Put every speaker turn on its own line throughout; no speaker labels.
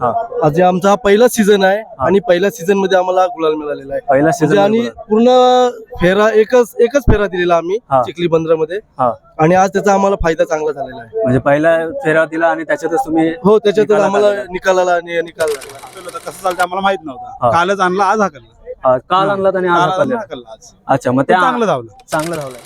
हा.
आज हे आमचा हा पहिला सीझन आहे आणि पहिल्या सीझनमध्ये आम्हाला गुलाल मिळालेला आहे.
पहिला
म्हणजे
सीझन
आणि पूर्ण फेरा एकच एकच फेरा दिलेला आम्ही
हा.
चिखली बंदरामध्ये.
हा.
आणि आज त्याचा आम्हाला फायदा चांगला झालेला आहे.
म्हणजे पहिला फेरा दिला आणि त्याच्यातच तुम्ही
हो त्याच्यातच
निकालात
आम्हाला
आलेला.
निकालाला नि- निकाल लागला.
आपल्याला आता कसं चालतं आम्हाला माहीत
हा.
नव्हतं कालच आणला आज हाकलला.
अं, काल आणलात आणि आज
काल
हाकलले.
आणला, हाकलला आज.
अच्छा मग
ते
त्या
चांगलं धावलं.
चांगलं धावलं.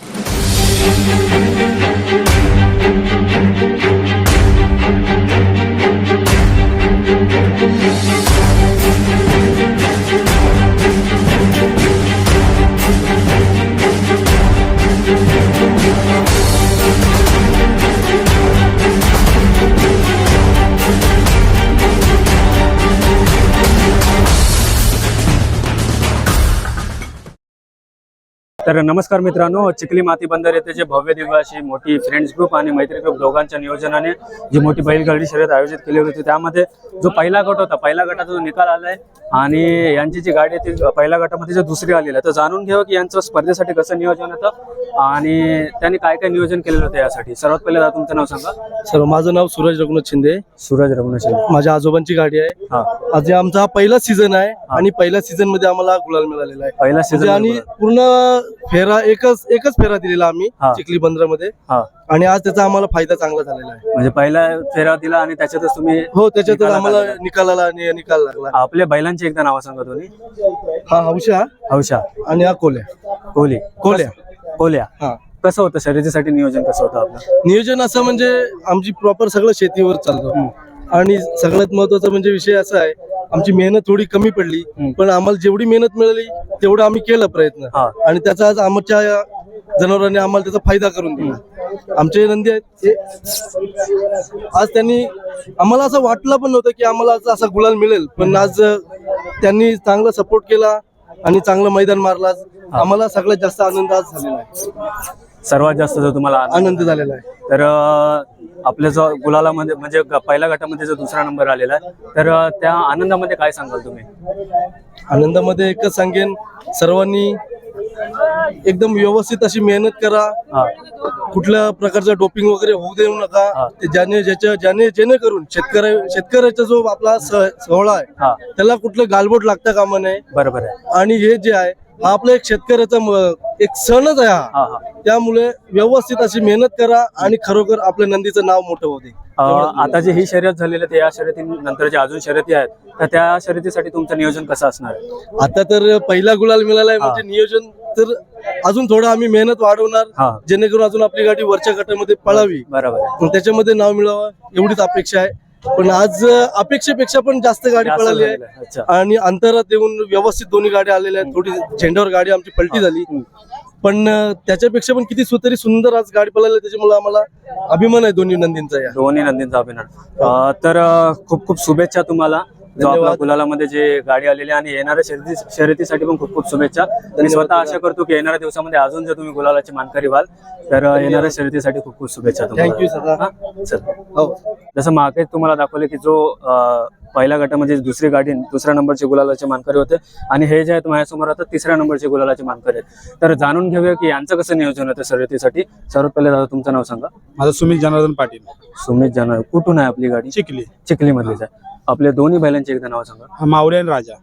तर नमस्कार मित्रांनो चिखली माती बंदर येथे जे भव्य दिव्य अशी मोठी फ्रेंड्स ग्रुप आणि मैत्री ग्रुप दोघांच्या नियोजनाने जी मोठी बैलगाडी शर्यत आयोजित केली होती त्यामध्ये जो पहिला गट होता पहिल्या गटाचा जो निकाल आलाय आणि यांची जी गाडी आहे ती पहिल्या गटामध्ये जो दुसरी आलेली आहे. तर जाणून घ्यावं की यांचं स्पर्धेसाठी कसं नियोजन होतं आणि त्यांनी काय काय नियोजन केलेलं होतं यासाठी. सर्वात पहिले तुमचं नाव सांगा.
सर माझं नाव सूरज रघुनाथ शिंदे.
सूरज रघुनाथ
माझ्या आजोबांची गाडी आहे.
हा.
आज आमचा हा पहिला सीझन आहे आणि पहिल्या सीझनमध्ये आम्हाला गुलाल मिळालेला आहे.
पहिला
म्हणजे
सीझन
आणि पूर्ण फेरा एकच एकच फेरा दिलेला आम्ही
हा.
चिखली बंदरामध्ये.
हा.
आणि आज त्याचा आम्हाला फायदा चांगला झालेला आहे.
म्हणजे पहिला फेरा दिला आणि त्याच्यातच तुम्ही
हो त्याच्यातच
निकालात
आम्हाला
आलेला.
निकालाला नि- निकाल लागला.
आपल्या बैलांची एकदा नावं सांगा तुम्ही
हा हौशा.
हौशा.
आणि हा कोल्या.
कोहली
कोल्या.
कोल्या.
हा.
कसं होतं शर्यतीसाठी नियोजन कसं होतं आपलं?
नियोजन असं म्हणजे आमची प्रॉपर सगळं शेतीवर चालतं. आणि सगळ्यात महत्त्वाचा म्हणजे विषय असा आहे आमची मेहनत थोडी कमी पडली. पण आम्हाला जेवढी मेहनत मिळाली तेवढं आम्ही केलं प्रयत्न. आणि त्याचा आज आमच्या जनावरांनी आम्हाला त्याचा फायदा करून दिला. आमचे नंदी आहेत आज त्यांनी आम्हाला असं वाटलं पण नव्हतं की आम्हाला आज असा गुलाल मिळेल पण आज त्यांनी चांगला सपोर्ट केला आणि चांगलं मैदान मारला. आम्हाला सगळ्यात जास्त आनंद आज झालेला आहे.
सर्वात जास्त जो तुम्हाला आनंद-
झालेला आहे.
तर आपल्या जो गुलालामध्ये म्हणजे ग- पहिल्या गटामध्ये जो दुसरा नंबर आलेला आहे तर त्या आनंदामध्ये काय सांगाल तुम्ही?
आनंदामध्ये एकच सांगेन सर्वांनी एकदम व्यवस्थित अशी मेहनत करा.
हा.
कुठल्या प्रकारचं डोपिंग वगैरे होऊ देऊ
हा.
नका ते ज्याने ज्याच्या ज्याने जेणेकरून शेतकऱ्या शेतकऱ्याचा जो आपला स- सोहळा आहे त्याला कुठलं गालबोट लागता कामा नये.
बरोबर आहे.
आणि हे जे आहे हा आपला एक शेतकऱ्याचा एक सणच आहे हा. त्यामुळे व्यवस्थित अशी मेहनत करा आणि खरोखर आपल्या नंदीचं नाव मोठं होते
आता जे ही शर्यत झालेली आहे या शर्यती नंतर जे अजून शर्यती आहेत तर त्या शर्यतीसाठी तुमचं नियोजन कसं असणार आहे?
आता तर पहिला गुलाल मिळालाय म्हणजे नियोजन तर अजून थोडं आम्ही मेहनत वाढवणार जेणेकरून अजून आपली गाडी वरच्या गटामध्ये पळावी.
बरोबर
त्याच्यामध्ये नाव मिळावं एवढीच अपेक्षा आहे. पण आज अपेक्षेपेक्षा पण जास्त गाडी पळाली आहे. आणि अंतरात येऊन व्यवस्थित दोन्ही गाड्या आलेल्या आहेत. थोडी झेंड्यावर गाडी आमची पलटी झाली. पण त्याच्यापेक्षा पण किती सु- तरी सुंदर आज गाडी पळाली. त्याच्यामुळे आम्हाला अभिमान आहे दोन्ही नंदींचा या.
दोन्ही नंदींचा अभिनंदन. अं, तर खूप खूप शुभेच्छा तुम्हाला. जो आपला. गुलालामध्ये जे गाडी आलेली आहे आणि येणाऱ्या शर्यती शर्यतीसाठी पण खूप खूप शुभेच्छा मी स्वतः आशा करतो की येणाऱ्या दिवसामध्ये अजून जर तुम्ही गुलालाची मानकरी व्हाल तर येणाऱ्या शर्यतीसाठी खूप खूप शुभेच्छा
सदा.
हा? जसं मागे तुम्हाला दाखवले की जो पहिल्या गटामध्ये दुसरी गाडी दुसऱ्या नंबरचे गुलालाचे मानकरी होते. आणि हे जे आहेत माझ्यासमोर आता तिसऱ्या नंबरचे गुलालाचे मानकरी आहेत. तर जाणून घेऊया की यांचं कसं नियोजन होतं शर्यतीसाठी. सर्वात पहिले दादा तुमचं नाव सांगा.
माझं सुमित जनार्दन पाटील.
सुमित जाणार कुठून आहे आपली गाडी?
चिखली.
चिखली मधलीच आहे. आपल्या दोन्ही बैलांची एकदा नाव सांगा.
हा माऊली आणि राजा.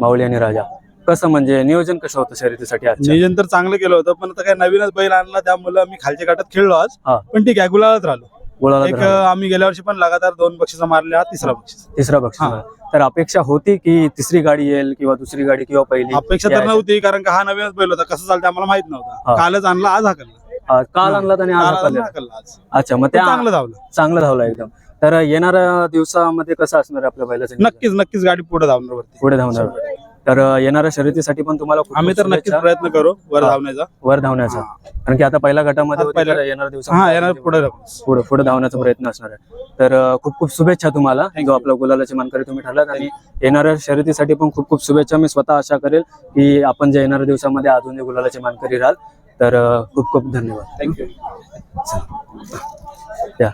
माऊली आणि राजा. कसं म्हणजे नियोजन कसं होतं शर्यतीसाठी आज
नियोजन तर चांगलं केलं होतं पण आता काय नवीनच बैल आणला त्यामुळे आम्ही खालच्या गाठात खेळलो आज.
हा.
पण ठीक आहे गुलालात राहिलो. एक. आम्ही गेल्या वर्षी पण लगातार दोन बक्षीस मारले हा तिसरा बक्षीस.
तिसरा बक्षीस.
हा.
तर अपेक्षा होती की तिसरी गाडी येईल किंवा दुसरी गाडी किंवा पहिली?
अपेक्षा तर नव्हती कारण का हा नवीनच बैल होता. कसं चालतं आम्हाला माहीत नव्हतं.
हा.
कालच आणला आज हाकलला.
अं, काल आणला आणि आज
काल
हाकललेला.
आणला, हाकलला आज.
अच्छा मग
ते
त्या
चांगलं धावलं.
चांगलं धावलं एकदम. तर येणाऱ्या दिवसामध्ये कसं असणार आहे आपल्या बैलाचं नियोजन?
नक्कीच नक्कीच गाडी पुढे धावणार वरती.
पुढे धावणार. तर येणाऱ्या शर्यतीसाठी पण तुम्हाला खूप
आम्ही तर नक्कीच
शुभेच्छा.
प्रयत्न करू वर
हा.
धावण्याचा.
वर धावण्याचा. कारण की आता पहिल्या गटामध्ये होती,
पहिल्या-
तर येणाऱ्या
हा
दिवसामध्ये
येणार पुढे.
पुढे पुढे धावण्याचा प्रयत्न असणार आहे. तर अं, खूप खूप शुभेच्छा तुम्हाला जो आपला गुलालाची मानकरी तुम्ही ठरलात. आणि येणाऱ्या शर्यतीसाठी पण खूप खूप शुभेच्छा. मी स्वतः आशा करेल की आपण जे येणाऱ्या दिवसामध्ये अजून जे गुलालाची मानकरी राहाल. तर अं, खूप खूप धन्यवाद.
थँक्यू
या.